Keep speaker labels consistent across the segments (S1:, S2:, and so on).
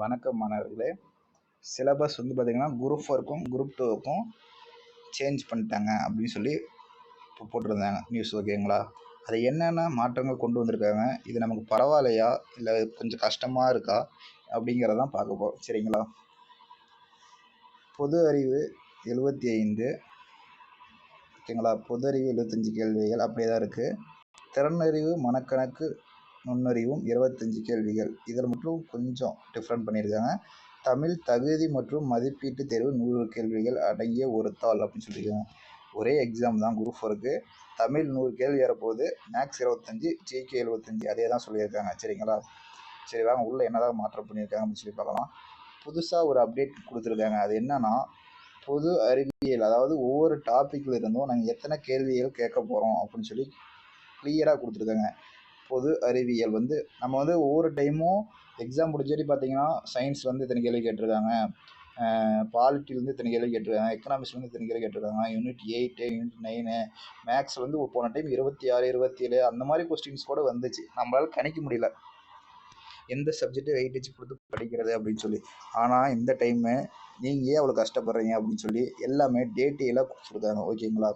S1: வணக்கம் மாணவர்களே. சிலபஸ் வந்து பார்த்திங்கன்னா குரூப் ஃபோருக்கும் குரூப் டூவுக்கும் சேஞ்ச் பண்ணிட்டாங்க அப்படின்னு சொல்லி இப்போ போட்டிருந்தாங்க. நியூஸ் ஓகேங்களா அது என்னென்ன மாற்றங்கள் கொண்டு வந்திருக்காங்க? இது நமக்கு பரவாயில்லையா? இல்லை கொஞ்சம் கஷ்டமாக இருக்கா? அப்படிங்கிறதான் பார்க்க போகிறோம் சரிங்களா? பொது அறிவு எழுபத்தி ஐந்து. ஓகேங்களா? பொது அறிவு எழுபத்தஞ்சி கேள்விகள் அப்படியே தான் இருக்குது திறனறிவு மனக்கணக்கு நுண்ணறிவும் இருபத்தஞ்சு கேள்விகள். இதில் மட்டும் கொஞ்சம் டிஃப்ரெண்ட் பண்ணியிருக்காங்க. தமிழ் தகுதி மற்றும் மதிப்பீட்டு தேர்வு நூறு கேள்விகள் அடங்கிய ஒரு தாள் அப்படின்னு சொல்லியிருக்காங்க. ஒரே எக்ஸாம் தான் குரூப் ஃபோருக்கு தமிழ் நூறு கேள்வி வரப்போகுது மேக்ஸ் இருபத்தஞ்சி ஜிகே எழுபத்தஞ்சி. அதே தான் சொல்லியிருக்காங்க. சரிங்களா? சரி வாங்க. உள்ளே என்னதான் மாற்றம் பண்ணியிருக்காங்க அப்படின்னு சொல்லி பார்க்கலாம். புதுசாக ஒரு அப்டேட் கொடுத்துருக்காங்க. அது என்னன்னா பொது அறிவியல் அதாவது ஒவ்வொரு டாப்பிக்கில் இருந்தும் நாங்கள் எத்தனை கேள்விகள் கேட்க போகிறோம் அப்படின்னு சொல்லி கிளியராக கொடுத்துருக்காங்க. பொது அறிவியல் வந்து நம்ம வந்து ஒவ்வொரு டைமும் எக்ஸாம் முடிஞ்சடி பார்த்தீங்கன்னா சயின்ஸ் வந்து இத்தனை கேள்வி கேட்டிருக்காங்க. பாலிட்டிலேருந்து இத்தனை கேள்வி கேட்டிருக்காங்க. எக்கனாமிக்ஸ்லேருந்து இத்தனை கேள்வி கேட்டிருக்காங்க. Unit eight unit nine max வந்து போன டைம் இருபத்தி ஆறு இருபத்தி ஏழு அந்த மாதிரி கொஸ்டின்ஸ் கூட வந்துச்சு. நம்மளால் கணிக்க முடியல. எந்த சப்ஜெக்ட்டு வெயிட்டேஜ் கொடுத்து படிக்கிறது அப்படின்னு சொல்லி. ஆனால் இந்த டைமு நீங்கள் ஏன் அவ்வளோ கஷ்டப்படுறீங்க அப்படின்னு சொல்லி எல்லாமே டேட்டியெல்லாம் கொடுத்துருக்காங்க. ஓகேங்களா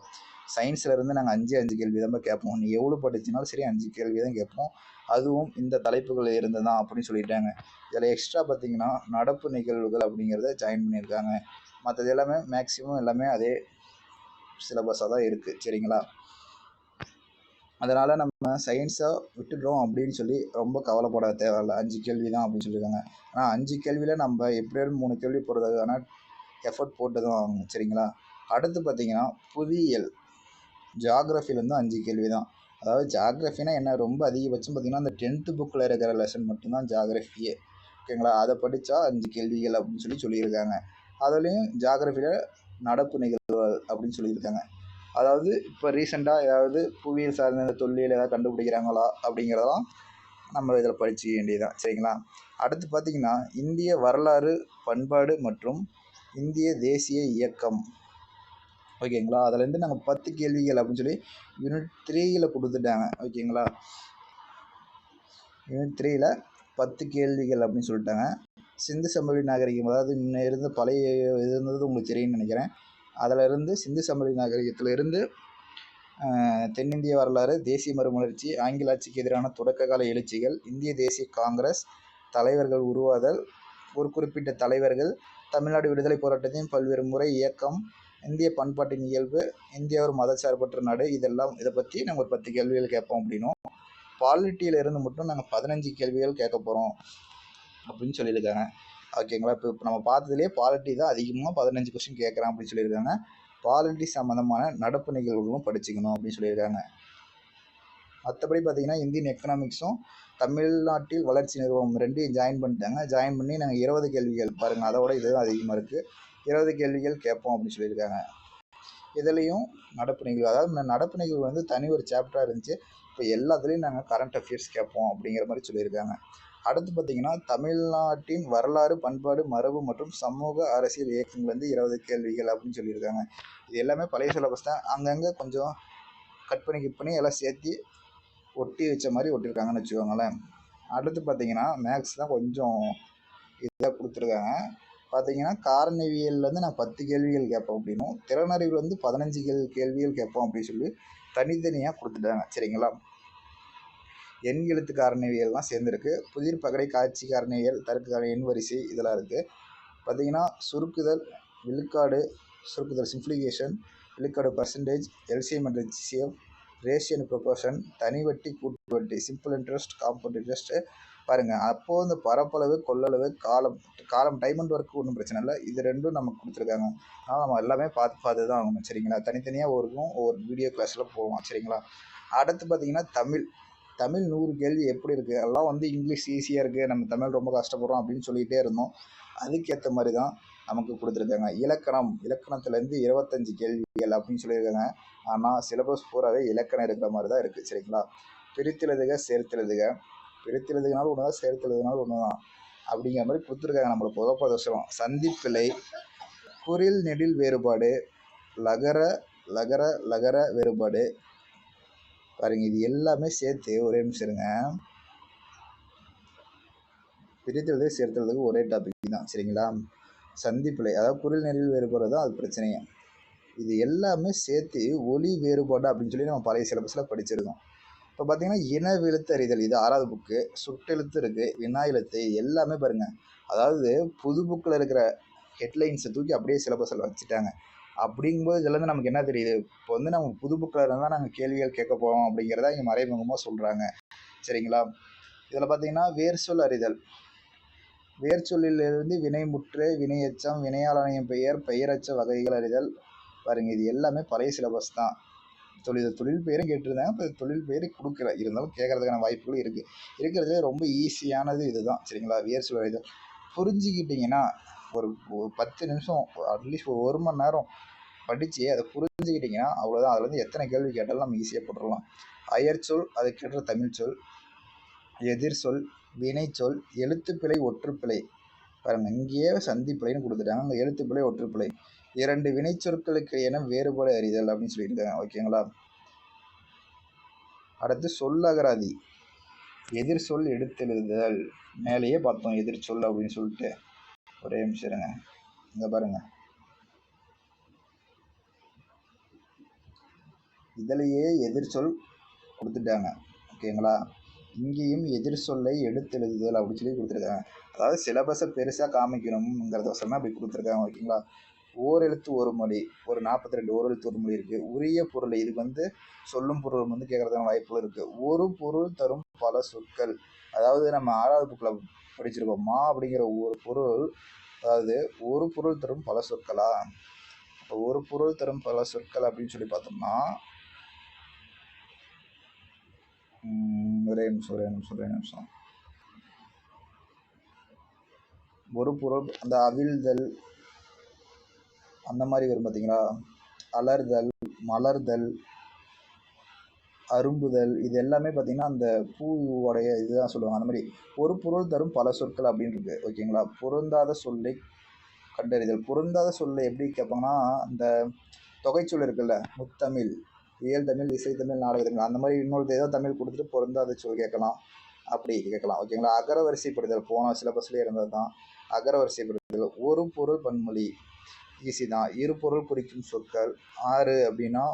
S1: சயின்ஸில் இருந்து நாங்கள் அஞ்சு அஞ்சு கேள்வி தான் கேட்போம். நீ எவ்வளோ படிச்சினாலும் சரி அஞ்சு கேள்வி தான் கேட்போம். அதுவும் இந்த தலைப்புகள் இருந்து தான் அப்படின்னு சொல்லிட்டாங்க. இதில் எக்ஸ்ட்ரா பார்த்தீங்கன்னா நடப்பு நிகழ்வுகள் அப்படிங்கிறத ஜாயின் பண்ணியிருக்காங்க. மற்றது எல்லாமே மேக்ஸிமம் எல்லாமே அதே சிலபஸாக தான் இருக்குது சரிங்களா? அதனால் நம்ம சயின்ஸை விட்டுடுறோம் அப்படின்னு சொல்லி ரொம்ப கவலைப்பட தேவையில்ல. அஞ்சு கேள்வி தான் அப்படின்னு சொல்லியிருக்காங்க. ஆனால் அஞ்சு கேள்வியில் நம்ம எப்படியும் மூணு கேள்வி போடுறதுக்கான எஃபர்ட் போட்டு தான் ஆகணும் சரிங்களா? அடுத்து பார்த்தீங்கன்னா புவியியல். ஜாகிரஃபிலேருந்து அஞ்சு கேள்வி தான் அதாவது ஜாகிரஃபினா என்ன? ரொம்ப அதிகபட்சம் பார்த்திங்கன்னா அந்த டென்த்து புக்கில் இருக்கிற லெசன் மட்டும்தான் ஜாகிரஃபியே ஓகேங்களா? அதை படித்தா அஞ்சு கேள்விகள் அப்படின்னு சொல்லி சொல்லியிருக்காங்க. அதுலேயும் ஜாகிரஃபியில் நடப்பு நிகழ்வுகள் அப்படின்னு சொல்லியிருக்காங்க. அதாவது இப்போ ரீசெண்டாக ஏதாவது புவியியல் சார்ந்த தொல்லியல் ஏதாவது கண்டுபிடிக்கிறாங்களா அப்படிங்கிறதெல்லாம் நம்ம இதில் படிச்சுக்க வேண்டியதுதான். சரிங்களா? அடுத்து பார்த்திங்கன்னா இந்திய வரலாறு பண்பாடு மற்றும் இந்திய தேசிய இயக்கம். ஓகேங்களா? அதுலேருந்து நாங்கள் பத்து கேள்விகள் அப்படின்னு சொல்லி யூனிட் த்ரீயில் கொடுத்துட்டாங்க. ஓகேங்களா? யூனிட் த்ரீயில் பத்து கேள்விகள் அப்படின்னு சொல்லிட்டாங்க. சிந்து சமவெளி நாகரிகம் அதாவது முன்ன இருந்த பழைய இது இருந்தது உங்களுக்கு தெரியும்னு நினைக்கிறேன். அதில் இருந்து சிந்து சமவெளி நாகரிகத்திலிருந்து தென்னிந்திய வரலாறு தேசிய மறுமலர்ச்சி ஆங்கில ஆட்சிக்கு எதிரான தொடக்ககால எழுச்சிகள் இந்திய தேசிய காங்கிரஸ் தலைவர்கள் உருவாதல் ஒரு குறிப்பிட்ட தலைவர்கள் தமிழ்நாடு விடுதலை போராட்டத்தின் பல்வேறு முறை இயக்கம் இந்திய பண்பாட்டின் இயல்பு இந்தியா ஒரு மதச்சார்பற்ற நாடு இதெல்லாம் இதை பற்றி நாங்கள் ஒரு பத்து கேள்விகள் கேட்போம் அப்படின்னும். பாலிட்டியிலிருந்து மட்டும் நாங்கள் பதினஞ்சு கேள்விகள் கேட்க போகிறோம் அப்படின்னு சொல்லியிருக்காங்க. ஓகேங்களா? இப்போ இப்போ நம்ம பார்த்ததுலேயே பாலிட்டி தான் அதிகமாக பதினஞ்சு கொஸ்டின் கேட்குறான் அப்படின்னு சொல்லியிருக்காங்க. பாலிட்டி சம்மந்தமான நடப்பு நிகழ்வுகளும் படிச்சுக்கணும் அப்படின்னு சொல்லியிருக்காங்க. மற்றபடி பார்த்தீங்கன்னா இந்தியன் எக்கனாமிக்ஸும் தமிழ்நாட்டில் வளர்ச்சி நிறுவனம் ரெண்டையும் ஜாயின் பண்ணிட்டாங்க. ஜாயின் பண்ணி நாங்கள் இருபது கேள்விகள் பாருங்கள் அதோட இதுதான் அதிகமாக இருக்குது இருபது கேள்விகள் கேட்போம் அப்படின்னு சொல்லியிருக்காங்க. இதுலேயும் நடப்பு நிகழ்வு அதாவது நடப்பு நிகழ்வு வந்து தனி ஒரு சாப்டராக இருந்துச்சு. இப்போ எல்லாத்துலேயும் நாங்கள் கரண்ட் அஃபேர்ஸ் கேட்போம் அப்படிங்கிற மாதிரி சொல்லியிருக்காங்க. அடுத்து பார்த்தீங்கன்னா தமிழ்நாட்டின் வரலாறு பண்பாடு மரபு மற்றும் சமூக அரசியல் இயக்கங்கள்லேருந்து இருபது கேள்விகள் அப்படின்னு சொல்லியிருக்காங்க. இது எல்லாமே பழைய சிலபஸ் தான். அங்கங்கே கொஞ்சம் கட் பண்ணி கிட் பண்ணி எல்லாம் சேர்த்து ஒட்டி வச்ச மாதிரி ஒட்டியிருக்காங்கன்னு வச்சுக்கோங்களேன். அடுத்து பார்த்தீங்கன்னா மேக்ஸ் தான் கொஞ்சம் இதாக கொடுத்துருக்காங்க. பார்த்தீங்கன்னா காரணிவியல்லேருந்து நான் பத்து கேள்விகள் கேட்போம் அப்படின்னும் திறனறிவில் வந்து பதினஞ்சு கேள் கேள்விகள் கேட்போம் அப்படின்னு சொல்லி தனித்தனியாக கொடுத்துட்டாங்க. சரிங்களா? எண் எழுத்து காரணிவியல்லாம் சேர்ந்துருக்கு. புதிர் பகடை காட்சி காரணிவியல் தருக்கு எண் வரிசை இதெல்லாம் இருக்குது பார்த்தீங்கன்னா சுருக்குதல் விழுக்காடு சுருக்குதல் சிம்ப்ளிகேஷன் விழுக்காடு பர்சன்டேஜ் எல்சிஎம் அண்ட் ரேஷியன் ப்ரொபோர்ஷன் தனி வட்டி கூட்டு வட்டி சிம்பிள் இன்ட்ரெஸ்ட் காம்பவுண்ட் இன்ட்ரெஸ்ட்டு பாருங்கள் அப்போது இந்த பரப்பளவு கொள்ளளவு காலம் காலம் டைம் அண்ட் ஒர்க்கு ஒன்றும் பிரச்சனை இல்லை. இது ரெண்டும் நமக்கு கொடுத்துருக்காங்க. அதனால் நம்ம எல்லாமே பார்த்து பார்த்து தான் ஆகணும். சரிங்களா? தனித்தனியாக ஒருக்கும் ஒவ்வொரு வீடியோ கிளாஸில் போவோம். சரிங்களா? அடுத்து பார்த்திங்கன்னா தமிழ். தமிழ் நூறு கேள்வி எப்படி இருக்குது எல்லாம் வந்து இங்கிலீஷ் ஈஸியாக இருக்குது நம்ம தமிழ் ரொம்ப கஷ்டப்படுறோம் அப்படின்னு சொல்லிகிட்டே இருந்தோம். அதுக்கேற்ற மாதிரி தான் நமக்கு கொடுத்துருக்காங்க. இலக்கணம் இலக்கணத்துலேருந்து இருபத்தஞ்சி கேள்விகள் அப்படின்னு சொல்லியிருக்காங்க. ஆனால் சிலபஸ் பூராவே இலக்கணம் இருக்கிற மாதிரி தான் இருக்குது சரிங்களா? பிரித்தெழுதுக சேர்த்தெழுதுக. பிரித்தெழுதுனாலும் ஒன்று தான் சேர்த்தெழுதுனாலும் ஒன்று தான் அப்படிங்கிற மாதிரி கொடுத்துருக்காங்க நம்மளுக்கு புதப்பதோஷம் சந்திப்பிழை குரில் நெடில் வேறுபாடு லகர லகர லகர வேறுபாடு பாருங்க இது எல்லாமே சேர்த்து ஒரே நிமிஷம் இருங்க. பிரித்தெழுதை சேர்த்துறதுக்கு ஒரே டாபிக் தான் சரிங்களா? சந்திப்பிலை அதாவது குரல் நெறியில் வேறுபடுறது தான் அது பிரச்சனையே. இது எல்லாமே சேர்த்து ஒலி வேறுபாடு அப்படின்னு சொல்லி நம்ம பழைய சிலபஸில் படிச்சிருக்கோம் இப்போ பார்த்தீங்கன்னா இனவெழுத்து அறிதல் இது ஆறாவது புக்கு சுட்டெழுத்து இருக்குது வினா எழுத்து எல்லாமே பாருங்கள் அதாவது புது புக்கில் இருக்கிற ஹெட்லைன்ஸை தூக்கி அப்படியே சிலபஸில் வச்சுட்டாங்க. அப்படிங்கும்போது இதுலேருந்து நமக்கு என்ன தெரியுது? இப்போ வந்து நம்ம புது புக்கில் இருந்தால் நாங்கள் கேள்விகள் கேட்க போகிறோம் அப்படிங்கிறத இங்கே மறைமுகமாக சொல்கிறாங்க சரிங்களா? இதில் பார்த்தீங்கன்னா வேர் சொல் அறிதல். வேர் சொல்லிலிருந்து வினைமுற்று வினையச்சம் வினையாளனையும் பெயர் பெயரச்ச வகைகள் அறிதல். பாருங்க இது எல்லாமே பழைய சிலபஸ் தான். தொழில் தொழில் பெயரும் கேட்டிருந்தாங்க இப்போ தொழில் பெயர் கொடுக்கல. இருந்தாலும் கேட்கறதுக்கான வாய்ப்புகள் இருக்குது இருக்கிறதுலே ரொம்ப ஈஸியானது இதுதான். சரிங்களா? வேர் சொல் அறிதல். புரிஞ்சுக்கிட்டிங்கன்னா ஒரு பத்து நிமிஷம் அட்லீஸ்ட் ஒரு ஒரு மணி நேரம் படித்து அதை புரிஞ்சுக்கிட்டிங்கன்னா அவ்வளோதான் அதில் வந்து எத்தனை கேள்வி கேட்டாலும் நம்ம ஈஸியாக போட்டுடலாம். அயற்சொல் அதுக்கேற்ற தமிழ் சொல் எதிர் சொல் வினைச்சொல் எழுத்துப்பிழை ஒற்றுப்பிழை. பாருங்கள் இங்கேயே சந்திப்பிழைன்னு கொடுத்துட்டாங்க. அங்கே எழுத்துப்பிழை ஒற்றுப்பிழை. இரண்டு வினைச்சொற்களுக்கு என வேறுபாடு அறிதல் அப்படின்னு சொல்லியிருக்காங்க. ஓகேங்களா அடுத்து சொல்லகராதி எதிர் சொல் எடுத்தெழுதுதல் மேலேயே பார்த்தோம் எதிர் சொல் அப்படின்னு சொல்லிட்டு. ஒரே நிமிஷம் இருங்க. இங்கே பாருங்க. இதிலேயே எதிர்ச்சொல் கொடுத்துட்டாங்க. ஓகேங்களா? இங்கேயும் எதிர் சொல்லை எடுத்தெழுதுதல் அப்படின்னு சொல்லி கொடுத்துருக்காங்க. அதாவது சிலபஸை பெருசாக காமிக்கணுங்கிறதோசரம் அப்படி கொடுத்துருக்காங்க. ஓகேங்களா? ஓர் எழுத்து ஒரு மொழி ஒரு நாற்பத்தி ரெண்டு ஓர் எழுத்து ஒரு மொழி இருக்குது உரிய பொருள் இது வந்து சொல்லும் பொருள் வந்து கேட்குறதுக்கான வாய்ப்புகள் இருக்குது ஒரு பொருள் தரும் பல சொற்கள். அதாவது நம்ம ஆறாவது புக்கில் படிச்சிருக்கோம். மா அப்படிங்கிற ஒரு பொருள் அதாவது ஒரு பொருள் தரும் பல சொற்களா? இப்போ ஒரு பொருள் தரும் பல சொற்கள் அப்படின்னு சொல்லி பார்த்தோம்னா ஒரே நிமிஷம் ஒரே நிமிஷம் ஒரே நிமிஷம். ஒரு பொருள் அந்த அவிழ்தல் அந்த மாதிரி வரும் பார்த்தீங்களா? அலர்தல் மலர்தல் அரும்புதல் இது எல்லாமே பார்த்திங்கன்னா அந்த பூவோடைய இதுதான் சொல்லுவாங்க. அந்த மாதிரி ஒரு பொருள் தரும் பல சொற்கள் அப்படின்னு இருக்குது ஓகேங்களா? பொருந்தாத சொல்லை கண்டறிதல். பொருந்தாத சொல்லை எப்படி கேட்பாங்கன்னா அந்த தொகைச்சொல் இருக்குல்ல முத்தமிழ் இயல் தமிழ் இசைத்தமிழ் நாடகத்தமிழ் அந்த மாதிரி இன்னொரு ஏதோ தமிழ் கொடுத்துட்டு பொருந்தாத சொல் கேட்கலாம். அப்படி கேட்கலாம். ஓகேங்களா? அகரவரிசைப்படுதல் போன சிலபஸ்லேயே இருந்தது தான் அகரவரிசைப்படுதல் ஒரு பொருள் பன்மொழி. ஈஸி தான் இரு பொருள் குறிக்கும் சொற்கள் ஆறு அப்படின்னா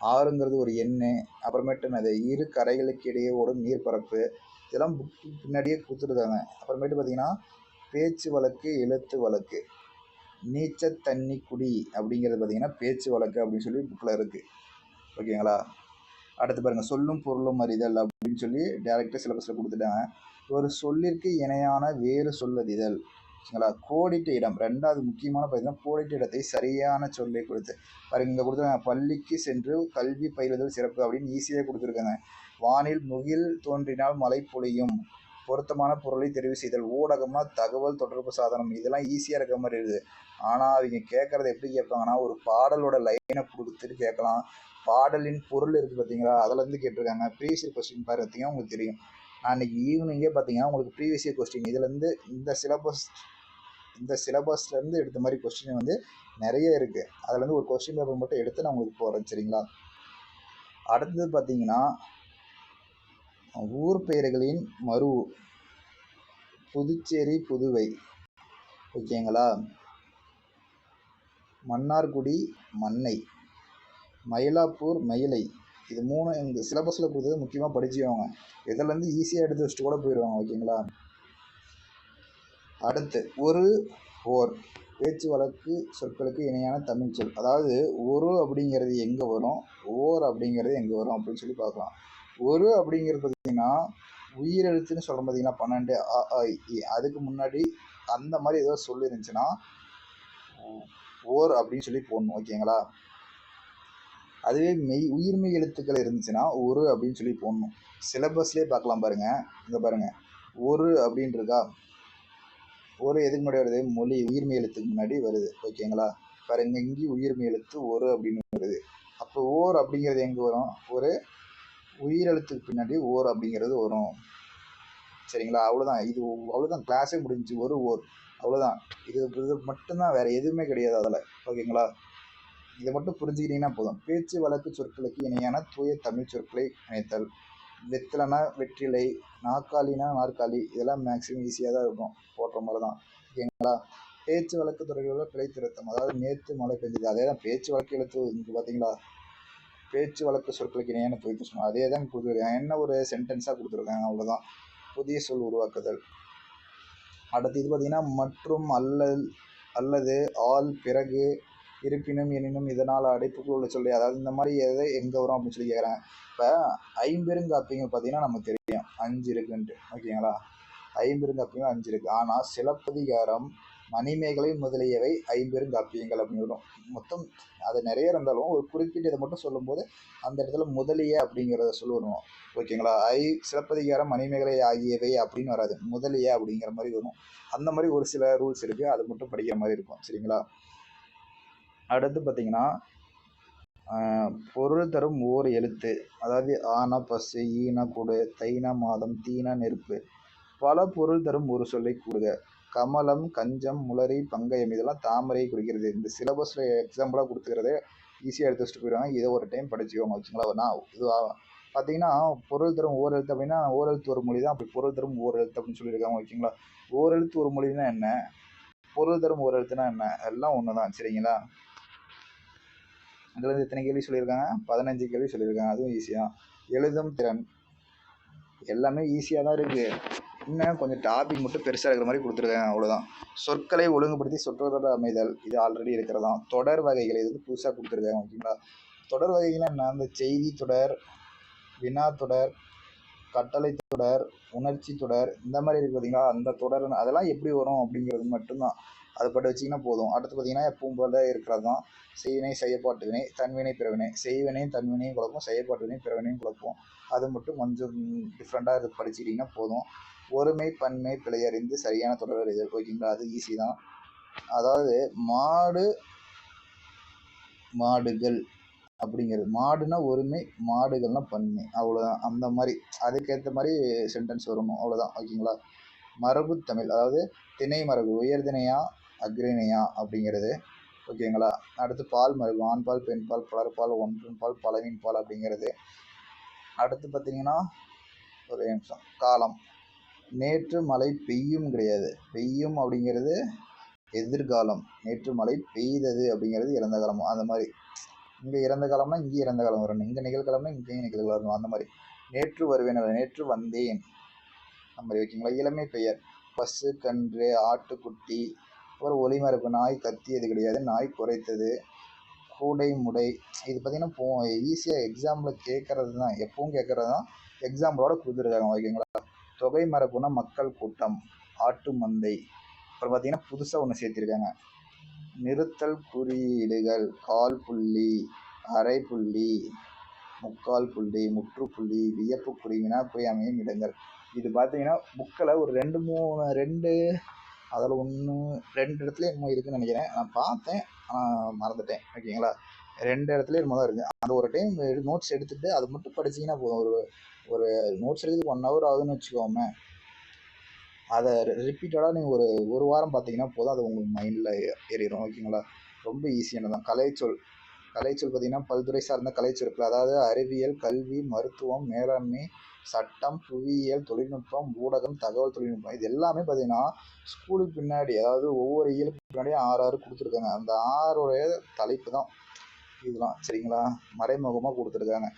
S1: ஆறுங்கிறது ஒரு எண்ணு அப்புறமேட்டு அது இரு கரைகளுக்கு இடையே ஓடும் நீர்ப்பரப்பு இதெல்லாம் புக்கு பின்னாடியே கொடுத்துருக்காங்க. அப்புறமேட்டு பார்த்தீங்கன்னா பேச்சு வழக்கு எழுத்து வழக்கு நீச்ச தண்ணி குடி அப்படிங்கிறது பார்த்தீங்கன்னா பேச்சு வழக்கு அப்படின்னு சொல்லி புக்கில் இருக்குது ஓகேங்களா? அடுத்து பாருங்கள் சொல்லும் பொருளும் அறிதல் அப்படின்னு சொல்லி டேரெக்டாக சிலபஸில் கொடுத்துட்டாங்க. ஒரு சொல்லிற்கு இணையான வேறு சொல்லறிதல். சரிங்களா கோடிட்ட இடம் ரெண்டாவது முக்கியமான பார்த்தீங்கன்னா கோடிட்ட இடத்தை சரியான சொல்லை கொடுத்து. பாருங்க இங்கே கொடுத்துருக்காங்க பள்ளிக்கு சென்று கல்வி பயிலுதல் சிறப்பு அப்படின்னு ஈஸியாக கொடுத்துருக்காங்க. வானில் முகில் தோன்றினால் மழை பொழியும். பொருத்தமான பொருளை தெரிவு செய்தல். ஊடகம்னா தகவல் தொடர்பு சாதனம். இதெல்லாம் ஈஸியாக இருக்க மாதிரி இருக்குது. ஆனால் அவங்க கேட்குறத எப்படி கேட்பாங்கன்னா ஒரு பாடலோட லைனை கொடுத்துட்டு கேட்கலாம். பாடலின் பொருள் இருக்குது பார்த்தீங்களா அதிலேருந்து கேட்டிருக்காங்க. ப்ரீசியர் கொஸ்டின் பார்த்தீங்கன்னா உங்களுக்கு தெரியும். நான் ஈவினிங்கே பார்த்தீங்கன்னா உங்களுக்கு ப்ரீவியஸ் இயர் கொஸ்டின் இதுலேருந்து இந்த சிலபஸ் இந்த சிலபஸ்லேருந்து எடுத்த மாதிரி கொஸ்டின் வந்து நிறைய இருக்குது அதுலேருந்து ஒரு கொஸ்டின் பேப்பர் மட்டும் எடுத்து நான் உங்களுக்கு போகிறேன் சரிங்களா? அடுத்தது பார்த்தீங்கன்னா ஊர் பெயர்களின் மறு புதுச்சேரி புதுவை. ஓகேங்களா? மன்னார்குடி மன்னை மயிலாப்பூர் மயிலை. இது மூணு இந்த சிலபஸில் கொடுத்தது முக்கியமாக படிச்சுவாங்க. இதுலேருந்து ஈஸியாக எடுத்து வச்சுட்டு கூட போயிடுவாங்க ஓகேங்களா? அடுத்து ஒரு ஓர். பேச்சு வழக்கு சொற்களுக்கு இணையான தமிழ் சொல். அதாவது ஒரு அப்படிங்கிறது எங்கே வரும் ஓர் அப்படிங்கிறது எங்கே வரும் அப்படின்னு சொல்லி பார்க்கலாம். ஒரு அப்படிங்கிறது பார்த்திங்கன்னா உயிரெழுத்துன்னு சொல்கிறோம் பார்த்தீங்கன்னா பன்னெண்டு ஆ இ. அதுக்கு முன்னாடி அந்த மாதிரி ஏதோ சொல்லி இருந்துச்சுன்னா ஓர் அப்படின்னு சொல்லி போடணும் ஓகேங்களா? அதுவே மெய் உயிர்மெய் எழுத்துக்கள் இருந்துச்சுன்னா ஒரு அப்படின்னு சொல்லி போடணும். சிலபஸ்லேயே பார்க்கலாம் பாருங்கள் இங்கே பாருங்கள் ஒரு அப்படின்றதா இருக்கா ஒரு எதுக்கு முன்னாடி வருது? மொழி உயிர்மெய் எழுத்துக்கு முன்னாடி வருது. ஓகேங்களா? பாருங்க இங்கேயும் உயிர்மெய் எழுத்து ஒரு அப்படின்னு வருது. அப்போ ஓர் அப்படிங்கிறது எங்கே வரும்? ஒரு உயிரெழுத்துக்கு பின்னாடி ஓர் அப்படிங்கிறது வரும். சரிங்களா? அவ்வளோதான் இது அவ்வளோதான் கிளாஸே முடிஞ்சு ஒரு ஓர். அவ்வளோதான் இது இது மட்டும்தான். வேறு எதுவுமே கிடையாது அதில். ஓகேங்களா? இதை மட்டும் புரிஞ்சுக்கிட்டிங்கன்னா போதும். பேச்சு வழக்கு சொற்களுக்கு இணையான தூய தமிழ் சொற்களை இணைத்தல் வெத்தலைனா வெற்றிலை நாற்காலினா நாற்காலி இதெல்லாம் மேக்ஸிமம் ஈஸியாக தான் இருக்கும். போடுற மாதிரி தான் ஓகேங்களா? பேச்சு வழக்கு துறைகளில் பிழை திருத்தம். அதாவது நேற்று மழை பெஞ்சது. அதே தான் பேச்சு வழக்கு எழுத்து இங்கே பார்த்தீங்களா பேச்சு வழக்கு சொற்களுக்கு இணையான பொய்த்து சொன்னோம் அதே தான் கொடுத்துருக்காங்க என்ன ஒரு சென்டென்ஸாக கொடுத்துருக்காங்க அவ்வளோதான் புதிய சொல் உருவாக்குதல். அடுத்து இது பார்த்தீங்கன்னா மற்றும் அல்லல் அல்லது ஆள் பிறகு இருப்பினும் எனினும் இதனால் அடைப்புக்குள் உள்ள சொல்லி அதாவது இந்த மாதிரி எதை எங்கே வரும் அப்படின்னு சொல்லி கேட்குறாங்க இப்போ ஐம்பெருங்காப்பியங்கள் பார்த்தீங்கன்னா நமக்கு தெரியும். அஞ்சு இருக்குன்ட்டு. ஓகேங்களா? ஐம்பெருங்காப்பியங்கள் அஞ்சு இருக்குது ஆனால் சிலப்பதிகாரம் மணிமேகலை முதலியவை ஐம்பெருங்காப்பியங்கள் அப்படின்னு வரும். மொத்தம் அது நிறைய இருந்தாலும் ஒரு குறிப்பிட்ட இதை மட்டும் சொல்லும்போது அந்த இடத்துல முதலிய அப்படிங்கிறத சொல்லுவோம். ஓகேங்களா? ஐ சிலப்பதிகாரம் மணிமேகலை ஆகியவை அப்படின்னு வராது. முதலிய அப்படிங்கிற மாதிரி வரும். அந்த மாதிரி ஒரு சில ரூல்ஸ் இருக்குது அது மட்டும் படிக்கிற மாதிரி இருக்கும். சரிங்களா? அடுத்து பார்த்தீங்கன்னா பொருள் தரும் ஓர் எழுத்து. அதாவது ஆனா பசு ஈனா கொடு தைனா மாதம் தீனா நெருப்பு. பல பொருள் தரும் ஒரு சொல்லை கூறுக. கமலம் கஞ்சம் முளரி பங்கயம் இதெல்லாம் தாமரையை குறிக்கிறது. இந்த சிலபஸில் எக்ஸாம்பிளாக கொடுத்துக்கிறதே ஈஸியாக எடுத்து வச்சுட்டு போயிடுவாங்க. இதை ஒரு டைம் படிச்சுக்கோங்க வச்சுங்களா? நான் இது பார்த்தீங்கன்னா பொருள் தரும் ஓர் எழுத்து அப்படின்னா ஓரெழுத்து ஒரு மொழி தான். அப்படி பொருள் தரும் ஓர் எழுத்து அப்படின்னு சொல்லியிருக்காங்க ஓகேங்களா ஓரெழுத்து ஒரு மொழின்னா என்ன? பொருள் தரும் ஓர் எழுத்துனா என்ன? எல்லாம் ஒன்று தான் சரிங்களா? அதில் இருந்து எத்தனை கேள்வி சொல்லியிருக்காங்க? பதினஞ்சு கேள்வி சொல்லியிருக்காங்க. அதுவும் ஈஸியாக எழுதும் திறன். எல்லாமே ஈஸியாக தான் இருக்குது இன்னும் கொஞ்சம் டாபிக் மட்டும் பெருசாக இருக்கிற மாதிரி கொடுத்துருக்காங்க அவ்வளோதான் சொற்களை ஒழுங்குபடுத்தி சொற்றொடர் அமைதல் இது ஆல்ரெடி இருக்கிறதான். தொடர் வகைகள் இது வந்து புதுசாக கொடுத்துருக்காங்க ஓகேங்களா? தொடர் வகைகள் என்ன? அந்த செய்தி தொடர் வினா தொடர் கட்டளை தொடர் உணர்ச்சி தொடர் இந்த மாதிரி இருக்குது பார்த்தீங்களா அந்த தொடர் அதெல்லாம் எப்படி வரும் அப்படிங்கிறது மட்டும்தான். அதை பட்டு வச்சிங்கன்னா போதும். அடுத்து பார்த்தீங்கன்னா எப்பவும் போல இருக்கிறது தான் செய்வினை செய்யப்பாட்டு வினை தன்வினை பிறவினை. செய்வினையும் தன்வினையும் குழப்பம் செய்யப்பாட்டு வினை பிறவினையும் குழப்பம். அது மட்டும் கொஞ்சம் டிஃப்ரெண்ட்டாக இது படிச்சுக்கிட்டிங்கன்னா போதும். ஒருமை பன்மை பிழையறிந்து சரியான தொடர் அறிதல் ஓகேங்களா அது ஈஸி தான். அதாவது மாடு மாடுகள் அப்படிங்கிறது. மாடுனா ஒருமை மாடுகள்னா பன்மை. அவ்வளோதான் அந்த மாதிரி. அதுக்கேற்ற மாதிரி சென்டென்ஸ் வரணும். அவ்வளோதான் ஓகேங்களா மரபு தமிழ் அதாவது திணை மரபு உயர்திணையாக அக்ரேனியா அப்படிங்கிறது. ஓகேங்களா? அடுத்து பால் மரபு ஆண்பால் பெண்பால் பலர்பால் ஒன்றின்பால் பலவின் பால் அப்படிங்கிறது. அடுத்து பார்த்தீங்கன்னா ஒரு நிமிஷம். காலம். நேற்று மழை பெய்யும் கிடையாது. பெய்யும் அப்படிங்கிறது எதிர்காலம். நேற்று மழை பெய்தது அப்படிங்கிறது இறந்த காலம் அந்த மாதிரி. இங்கே இறந்த காலம்னா இங்கே இறந்த காலம் வரணும். இங்கே நிகழ்காலம்னா இங்கேயும் நிகழ்காலம் வரணும். அந்த மாதிரி. நேற்று வருவேன் நேற்று வந்தேன். அந்த மாதிரி ஓகேங்களா? இளமை பெயர். பசு கன்று ஆட்டுக்குட்டி ஒரு ஒளிமரப்பு நாய் கத்தியது கிடையாது. நாய் குறைத்தது கூடை முடை. இது பார்த்திங்கன்னா போ ஈஸியாக எக்ஸாமில் கேட்குறது தான். எப்பவும் கேட்குறது தான். எக்ஸாம்பிளோட கொடுத்துருக்காங்க ஓகேங்களா? தொகை மரப்புனா மக்கள் கூட்டம் ஆட்டு மந்தை. அப்புறம் பார்த்திங்கன்னா புதுசாக ஒன்று சேர்த்திருக்காங்க. நிறுத்தல் குறியீடுகள் கால் புள்ளி அரை புள்ளி முக்கால் புள்ளி முற்றுப்புள்ளி வியப்புக்குறி வினாக்குறி அமையும் இடங்கள். இது பார்த்தீங்கன்னா புக்கில் ஒரு ரெண்டு மூணு ரெண்டு அதில் ஒன்று ரெண்டு இடத்துல என்னமோ இருக்குதுன்னு நினைக்கிறேன். நான் பார்த்தேன் ஆனால் மறந்துட்டேன். ஓகேங்களா? ரெண்டு இடத்துல என்னமோ தான் இருக்குது அந்த ஒரு டைம் நோட்ஸ் எடுத்துகிட்டு அது மட்டும் படிச்சிங்கன்னா போதும். ஒரு ஒரு நோட்ஸ் எடுக்கிறதுக்கு ஒன் ஹவர் ஆகுதுன்னு வச்சுக்கோமே. அதை ரிப்பீட்டடாக நீங்கள் ஒரு ஒரு வாரம் பார்த்தீங்கன்னா போதும். அது உங்களுக்கு மைண்டில் ஏறிடும். ஓகேங்களா? ரொம்ப ஈஸியானதான் கலைச்சொல். கலைச்சொல் பார்த்திங்கன்னா பல்துறை சார்ந்த கலைச்சொற்கள். அதாவது அறிவியல் கல்வி மருத்துவம் மேலாண்மை சட்டம் புவியியல் தொழில்நுட்பம் ஊடகம் தகவல் தொழில்நுட்பம். இது எல்லாமே பார்த்தீங்கன்னா ஸ்கூலுக்கு பின்னாடி அதாவது ஒவ்வொரு இயலுக்கு பின்னாடி ஆறு ஆறு கொடுத்துருக்காங்க. அந்த ஆறுடைய தலைப்பு தான் இதெல்லாம். சரிங்களா? மறைமுகமாக கொடுத்துருக்காங்க.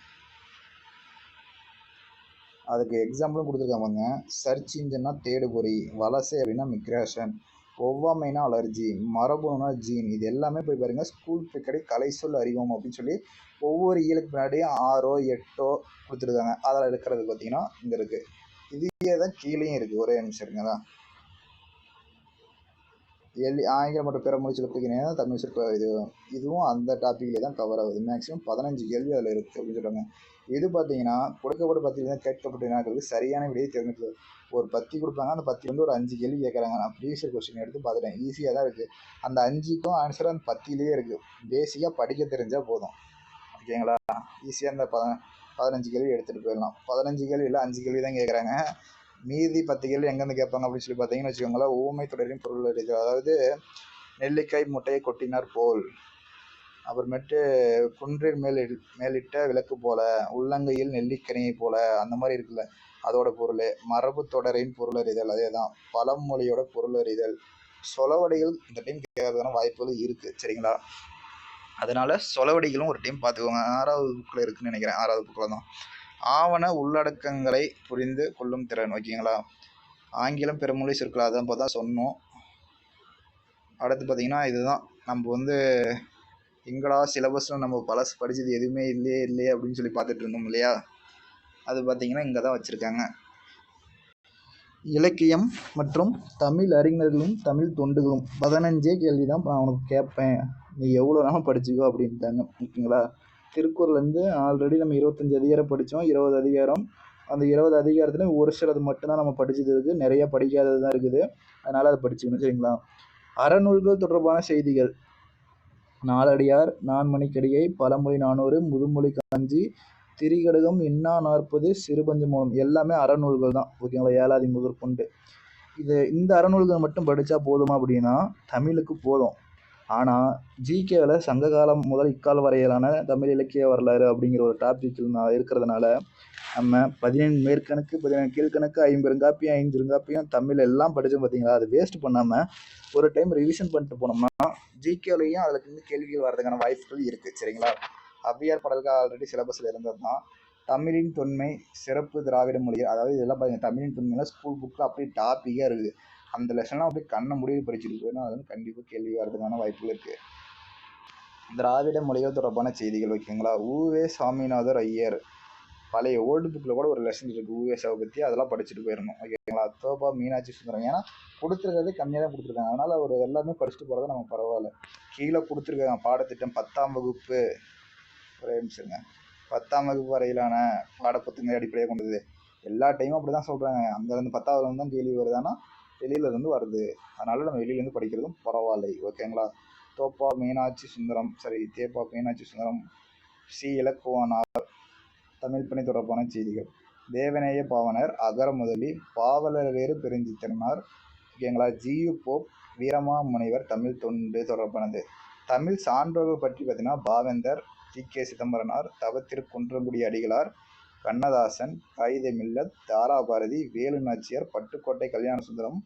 S1: அதுக்கு எக்ஸாம்பிளும் கொடுத்துருக்காங்க சர்ச் இன்ஜின்னா தேடுபொறி வலசை அப்படின்னா மிக்ரேஷன் ஒவ்வாமைனா அலர்ஜி மரபணுனா ஜீன் இது எல்லாமே போய் பாருங்கள் ஸ்கூல் பிக்கடி கலை சொல் அறிவோம் அப்படின்னு சொல்லி ஒவ்வொரு இயலுக்கு பின்னாடியும் ஆறோ எட்டோ கொடுத்துருக்காங்க. அதில் இருக்கிறது பார்த்தீங்கன்னா இங்கே இருக்குது இதே தான் கீழேயும் இருக்குது ஒரே நிமிஷம் தான் எல் ஆங்கிலம் மற்றும் பிற மொழி சிறப்புக்கு தமிழ் சிறப்பு இது. இதுவும் அந்த டாப்பிக்லேயே தான் கவர் ஆகுது. மேக்ஸிமம் பதினஞ்சு கேள்வி அதில் இருக்குது அப்படின்னு சொல்கிறாங்க இது பார்த்தீங்கன்னா கொடுக்கப்பட்ட பத்தியில் கேட்கப்பட்ட வினாக்களுக்கு சரியான விடையை தேர்ந்தெடுத்தது. ஒரு பத்தி கொடுப்பாங்க அந்த பத்தி வந்து ஒரு அஞ்சு கேள்வி கேட்குறாங்க. நான் ப்ரீவியஸ் கொஸ்டின் எடுத்து பார்த்துட்டேன். ஈஸியாக தான் இருக்குது அந்த அஞ்சுக்கும் ஆன்சர் அந்த பத்திலேயே இருக்குது பேசிக்காக படிக்க தெரிஞ்சால் போதும். ஓகேங்களா ஈஸியாக அந்த பத பதினஞ்சு கேள்வி எடுத்துகிட்டு போயிடலாம். பதினஞ்சு கேள்வி இல்லை அஞ்சு கேள்வி தான் கேட்குறாங்க. மீதி பத்து கேள்வி எங்கேருந்து கேட்பாங்க அப்படின்னு சொல்லி பார்த்தீங்கன்னு வச்சுக்கோங்களேன் ஊமை தொடரின் பொருள் அதாவது நெல்லிக்காய் முட்டையை கொட்டினார் போல். அப்புறமேட்டு குன்றின் மேல் மேலிட்ட விளக்கு போல உள்ளங்கையில் நெல்லிக்கனியை போல அந்த மாதிரி இருக்குல்ல. அதோட பொருள் மரபு தொடரின் பொருளறிதல் அதே தான் பழமொழியோட பொருளறிதல் சொலவடைகள் இந்த டைம் கேட்கறதுக்கான வாய்ப்புகள் இருக்குது சரிங்களா? அதனால் சொலவடிகளும் ஒரு டைம் பார்த்துக்கோங்க ஆறாவது புக்கில் இருக்குதுன்னு நினைக்கிறேன். ஆறாவது புக்கில் தான். ஆவண உள்ளடக்கங்களை புரிந்து கொள்ளும் திறன் ஓகேங்களா? ஆங்கிலம் பெருமொழி சொற்கள் அதை இப்போ தான் சொன்னோம். அடுத்து பார்த்திங்கன்னா இதுதான். நம்ம வந்து எங்கடா சிலபஸில் நம்ம பழசு படித்தது எதுவுமே இல்லையே இல்லையே அப்படின்னு சொல்லி பார்த்துட்டு இருந்தோம் இல்லையா? அது பார்த்திங்கன்னா இங்கே தான் வச்சுருக்காங்க. இலக்கியம் மற்றும் தமிழ் அறிஞர்களும் தமிழ் தொண்டுகளும் பதினஞ்சே கேள்வி தான் நான் உனக்கு கேட்பேன். நீ எவ்வளோ நாள் படிச்சுக்கோ அப்படின்ட்டாங்க. ஓகேங்களா? திருக்குறள்லேருந்து ஆல்ரெடி நம்ம இருபத்தஞ்சி அதிகாரம் படித்தோம் இருபது அதிகாரம். அந்த இருபது அதிகாரத்தில் ஒரு சிலது மட்டும்தான் நம்ம படிச்சது இருக்குது நிறைய படிக்காதது தான் இருக்குது. அதனால் அதை படிச்சுக்கணும். சரிங்களா? அறநூல்கள் தொடர்பான செய்திகள். நாலடியார் நான்மணிக்கடிகை பழமொழி நானூறு முதுமொழி காஞ்சி திரிகடுகம் இன்னா நாற்பது சிறுபஞ்சு மூலம் எல்லாமே அறநூல்கள் தான். ஓகேங்களா ஏழாதி முதற்கொண்டு இது இந்த அறநூல்கள் மட்டும் படித்தா போதுமா அப்படின்னா தமிழுக்கு போதும். ஆனால் ஜிகேவில் சங்ககாலம் முதல் இக்கால வரையிலான தமிழ் இலக்கிய வரலாறு அப்படிங்கிற ஒரு டாபிக் இருக்கிறதுனால நம்ம பதினேழு மேற்கணக்கு பதினேழு கீழ்கணக்கு ஐம்பெருங்காப்பி ஐஞ்சிருங்காப்பியும் தமிழ் எல்லாம் படித்தோம் பார்த்தீங்களா அது வேஸ்ட் பண்ணாமல் ஒரு டைம் ரிவிஷன் பண்ணிட்டு போனோம்னா ஜிகேலையும் அதில் இருந்து கேள்விகள் வர்றதுக்கான வாய்ப்புகள் இருக்குது சரிங்களா? அவ்வியார் பாடல்கள் ஆல்ரெடி சிலபஸில் இருந்தது தான் தமிழின் தொன்மை சிறப்பு திராவிட மொழிகள் அதாவது இதெல்லாம் பார்த்தீங்கன்னா தமிழின் தொன்மையெல்லாம் ஸ்கூல் புக்கில் அப்படியே டாப்பிக்காக இருக்குது. அந்த லெசன்லாம் அப்படியே கண்ணை முடிவு படிச்சுட்டு போயிடும் அது வந்து கண்டிப்பாக கேள்வி வர்றதுக்கான வாய்ப்புகள் இருக்குது திராவிட மொழிகள் தொடர்பான செய்திகள் ஓகேங்களா ஊவே சாமிநாதர் ஐயர். பழைய ஓல்டு புக்கில் கூட ஒரு லெசன் இருக்குது ஊவேசாவை பற்றி அதெல்லாம் படிச்சுட்டு போயிடணும். ஓகேங்களா தோப்பா மீனாட்சி சுந்தரம். ஏன்னா கொடுத்துருக்கிறது கம்மியாக தான் கொடுத்துருக்காங்க. அதனால் ஒரு எல்லாமே படிச்சுட்டு போகிறது நமக்கு பரவாயில்ல. கீழே கொடுத்துருக்காங்க. பாடத்திட்டம் பத்தாம் வகுப்பு ஒரே நிமிஷங்க பத்தாம் வகுப்பு வரையிலான பாடப்புத்தகங்களை அடிப்படையாக கொண்டது. எல்லா டைமும் அப்படி தான் சொல்கிறாங்க அங்கேருந்து பத்தாவதுலேருந்து தான் கேள்வி வருதானா வெளியிலேருந்து வருது. அதனால் நம்ம வெளியிலேருந்து படிக்கிறதும் பரவாயில்லை. ஓகேங்களா தோப்பா மீனாட்சி சுந்தரம். சரி தேப்பா மீனாட்சி சுந்தரம். சி இலக்குவனார். தமிழ் பணி தொடர்பான செய்திகள். தேவநேய பாவனர் அகர முதலி பாவலரேறு பெருஞ்சித்திரனார் ஓகேங்களா? ஜியு போப் வீரமா முனைவர் தமிழ் தொண்டு தொடர்பானது. தமிழ் சான்றோர்கள் பற்றி பார்த்தீங்கன்னா பாவேந்தர் டி கே சிதம்பரனார் தவத்திருக்குன்றங்குடி அடிகளார் கண்ணதாசன் காகிதமில்லத் தாராபாரதி வேலு நாச்சியார் பட்டுக்கோட்டை கல்யாண சுந்தரம்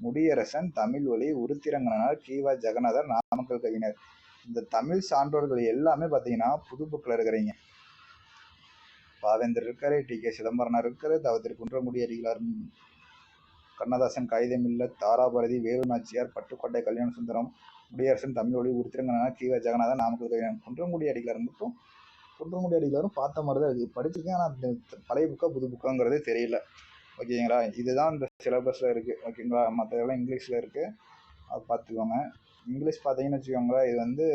S1: முடியரசன் தமிழ் ஒளி உருத்திரங்கனார் கீவா ஜெகநாதர் நாமக்கல் கவிஞர். இந்த தமிழ் சான்றோர்கள் எல்லாமே பார்த்தீங்கன்னா புது புக்கில் இருக்கிறீங்க. பாவேந்தர் இருக்காரு டி. கே. சிதம்பரனார் இருக்காரு தவத்திரு குன்றமுடி அடிகளார் கண்ணதாசன் காகிதமில்ல தாராபாரதி வேலு நாச்சியார் பட்டுக்கோட்டை கல்யாண சுந்தரம் முடியரசன் தமிழ் உருத்திரங்கனா கீவ ஜெகநாதன் நாமக்கல் கல்யாணம் குன்றமுடி அடிகளார் மட்டும் குன்றமுடி அடிகளாரும் பார்த்த மாதிரி தான் இருக்குது. படிச்சிருக்கேன் ஆனால் பழைய புக்கா புது புக்காங்கிறதே தெரியல. ஓகேங்களா இதுதான் இந்த சிலபஸில் இருக்குது ஓகேங்களா மற்றதெல்லாம் இங்கிலீஷில் இருக்குது அதை பார்த்துக்கோங்க. இங்கிலீஷ் பார்த்தீங்கன்னு வச்சுக்கோங்களேன் இது வந்து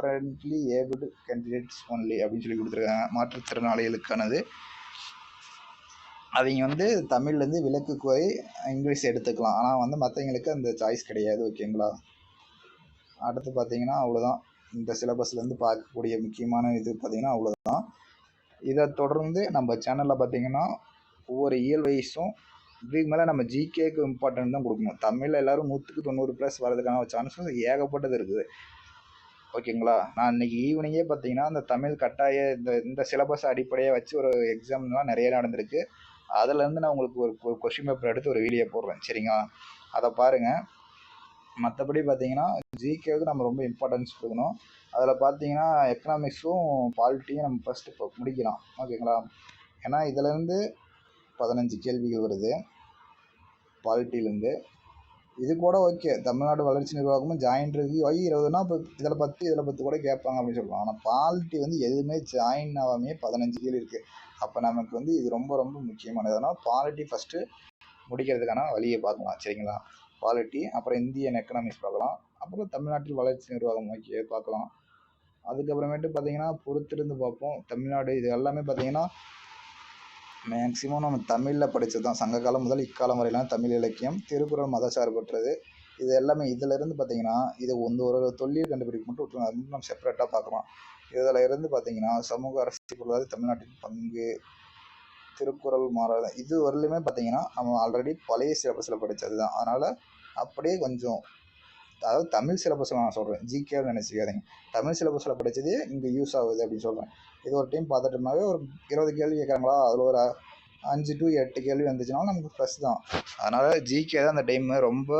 S1: டிஃப்ரெண்ட்லி ஏபிள் கேண்டிடேட்ஸ் ஒன்லி அப்படின்னு சொல்லி கொடுத்துருக்காங்க. மாற்றுத்திறனாளிகளுக்கானது. அவங்க வந்து தமிழ்லேருந்து விலக்கு கோரி இங்கிலீஷ் எடுத்துக்கலாம். ஆனால் வந்து மற்றவங்களுக்கு அந்த சாய்ஸ் கிடையாது ஓகேங்களா அடுத்து பார்த்தீங்கன்னா அவ்வளோதான் இந்த சிலபஸ்லேருந்து பார்க்கக்கூடிய முக்கியமான இது பார்த்திங்கன்னா அவ்வளோதான் இதை தொடர்ந்து நம்ம சேனலில் பார்த்திங்கன்னா ஒவ்வொரு இயல் வயசும் இதுக்கு மேலே நம்ம ஜிகேக்கு இம்பார்ட்டன்ட் தான் கொடுக்கணும். தமிழில் எல்லோரும் நூற்றுக்கு தொண்ணூறு ப்ளஸ் வரதுக்கான சான்ஸஸ் ஏகப்பட்டது இருக்குது. ஓகேங்களா? நான் இன்னைக்கு ஈவினிங்கே பார்த்தீங்கன்னா அந்த தமிழ் கட்டாய இந்த இந்த சிலபஸ் அடிப்படையாக வச்சு ஒரு எக்ஸாம்லாம் நிறைய நடந்திருக்கு. அதுலேருந்து நான் உங்களுக்கு ஒரு ஒரு கொஷின் பேப்பர் எடுத்து ஒரு வீடியோ போடுறேன். சரிங்களா? அதை பாருங்கள் மற்றபடி பார்த்தீங்கன்னா ஜிகேவுக்கு நம்ம ரொம்ப இம்பார்ட்டன்ஸ் கொடுக்கணும். அதில் பார்த்தீங்கன்னா எக்கனாமிக்ஸும் பாலிட்டியும் நம்ம ஃபஸ்ட்டு இப்போ முடிக்கலாம். ஓகேங்களா? ஏன்னா இதிலேருந்து பதினஞ்சு கேள்விகள் வருது. பாலிட்டிலேருந்து இது கூட ஓகே தமிழ்நாடு வளர்ச்சி நிர்வாகமும் ஜாயின்ட் ரிவ்யூ ஐ இருபதுனா இப்போ இதில் பத்து இதில் பத்து கூட கேட்பாங்க அப்படின்னு சொல்லுவாங்க. ஆனால் பாலிட்டி வந்து எதுவுமே ஜாயின் ஆகாமே பதினஞ்சு கீழே இருக்குது அப்போ நமக்கு வந்து இது ரொம்ப ரொம்ப முக்கியமானது. அதனால் பாலிட்டி ஃபஸ்ட்டு முடிக்கிறதுக்கான வழியை பார்க்கலாம். சரிங்களா? பாலிட்டி அப்புறம் இந்தியன் எக்கனாமிக்ஸ் பார்க்கலாம். அப்புறம் தமிழ்நாட்டில் வளர்ச்சி நிர்வாகம் ஓகே பார்க்கலாம். அதுக்கப்புறமேட்டு பார்த்தீங்கன்னா பொறுத்திருந்து பார்ப்போம். தமிழ்நாடு இது எல்லாமே பார்த்தீங்கன்னா மேக்ஸிமம் நம்ம தமிழில் படித்தது தான் சங்ககாலம் முதல் இக்காலம் வரையிலாம் தமிழ் இலக்கியம் திருக்குறள் மதசார்பற்றது இது எல்லாமே இதிலிருந்து பார்த்தீங்கன்னா இது ஒன்று ஒரு தொல்லியல் கண்டுபிடிப்பு மட்டும் விட்டுருங்க அது நம்ம செப்பரேட்டாக பார்க்கலாம். இதில் இருந்து பார்த்தீங்கன்னா சமூக அரசியல் பொருளாதார தமிழ்நாட்டின் பங்கு திருக்குறள் மாறாத இது வரலையுமே பார்த்தீங்கன்னா நம்ம ஆல்ரெடி பழைய சிலபஸில் படித்தது தான் அதனால் அப்படியே கொஞ்சம் அதாவது தமிழ் சிலபஸில் நான் சொல்கிறேன் ஜிகேன்னு நினச்சிக்காதீங்க தமிழ் சிலபஸில் படித்தது இங்கே யூஸ் ஆகுது அப்படின்னு சொல்கிறேன் இது ஒரு டைம் பார்த்துட்டோம்னாவே ஒரு இருபது கேள்வி கேட்குறாங்களா? அதில் ஒரு அஞ்சு டு எட்டு கேள்வி வந்துச்சுனாலும் நமக்கு ப்ளஸ் தான். அதனால் ஜிகே தான் அந்த டைமு ரொம்ப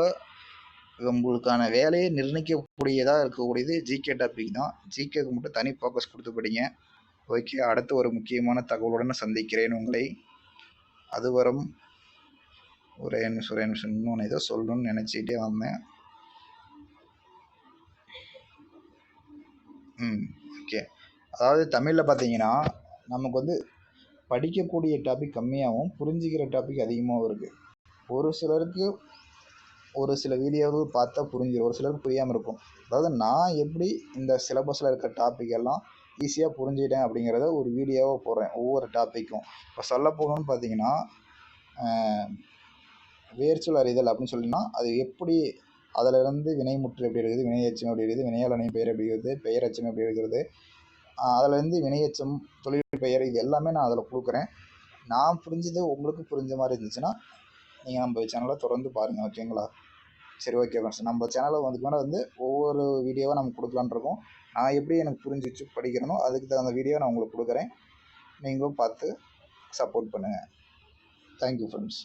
S1: உங்களுக்கான வேலையை நிர்ணயிக்கக்கூடியதாக இருக்கக்கூடியது ஜிகே டாபிக் தான். ஜிகேக்கு மட்டும் தனி ஃபோக்கஸ் கொடுத்து படிங்க. ஓகே அடுத்து ஒரு முக்கியமான தகவலுடன் சந்திக்கிறேன் உங்களை. அதுவரும் ஒரு நிமிஷம் ஒரே நிமிஷம். இன்னொன்று ஏதோ சொல்லணும்னு நினச்சிக்கிட்டே வந்தேன். ம் ஓகே அதாவது தமிழில் பார்த்தீங்கன்னா நமக்கு வந்து படிக்கக்கூடிய டாபிக் கம்மியாகவும் புரிஞ்சிக்கிற டாபிக் அதிகமாகவும் இருக்குது ஒரு சிலருக்கு ஒரு சில வீடியோவில் பார்த்தா புரிஞ்சிடும் ஒரு சிலருக்கு புரியாமல் இருக்கும். அதாவது நான் எப்படி இந்த சிலபஸில் இருக்க டாபிக் எல்லாம் ஈஸியாக புரிஞ்சுக்கிட்டேன் அப்படிங்கிறத ஒரு வீடியோவாக போடுறேன் ஒவ்வொரு டாப்பிக்கும் இப்போ சொல்ல போகணும்னு பார்த்தீங்கன்னா வேர்ச்சுவல் அறிதல் அப்படின்னு சொல்லினா அது எப்படி அதிலிருந்து வினைமுற்று எப்படி இருக்குது வினையச்சம் எப்படி இருக்குது வினையாளனை பெயர் எப்படி இருக்குது பெயரெச்சம் எப்படி இருக்கிறது அதிலேருந்து வினையச்சம் தொழில் பெயர் இது எல்லாமே நான் அதில் கொடுக்குறேன். நான் புரிஞ்சது உங்களுக்கு புரிஞ்ச மாதிரி இருந்துச்சுன்னா நீங்கள் நம்ம சேனலை தொடர்ந்து பாருங்கள் ஓகேங்களா சரி ஓகே ஃப்ரெண்ட்ஸ் நம்ம சேனலை வந்து மேலே வந்து ஒவ்வொரு வீடியோவாக நம்ம கொடுக்கலான் இருக்கோம். நான் எப்படி எனக்கு புரிஞ்சிச்சு படிக்கிறேனோ அதுக்கு தகுந்த வீடியோ நான் உங்களுக்கு கொடுக்குறேன். நீங்களும் பார்த்து சப்போர்ட் பண்ணுங்கள் தேங்க்யூ ஃப்ரெண்ட்ஸ்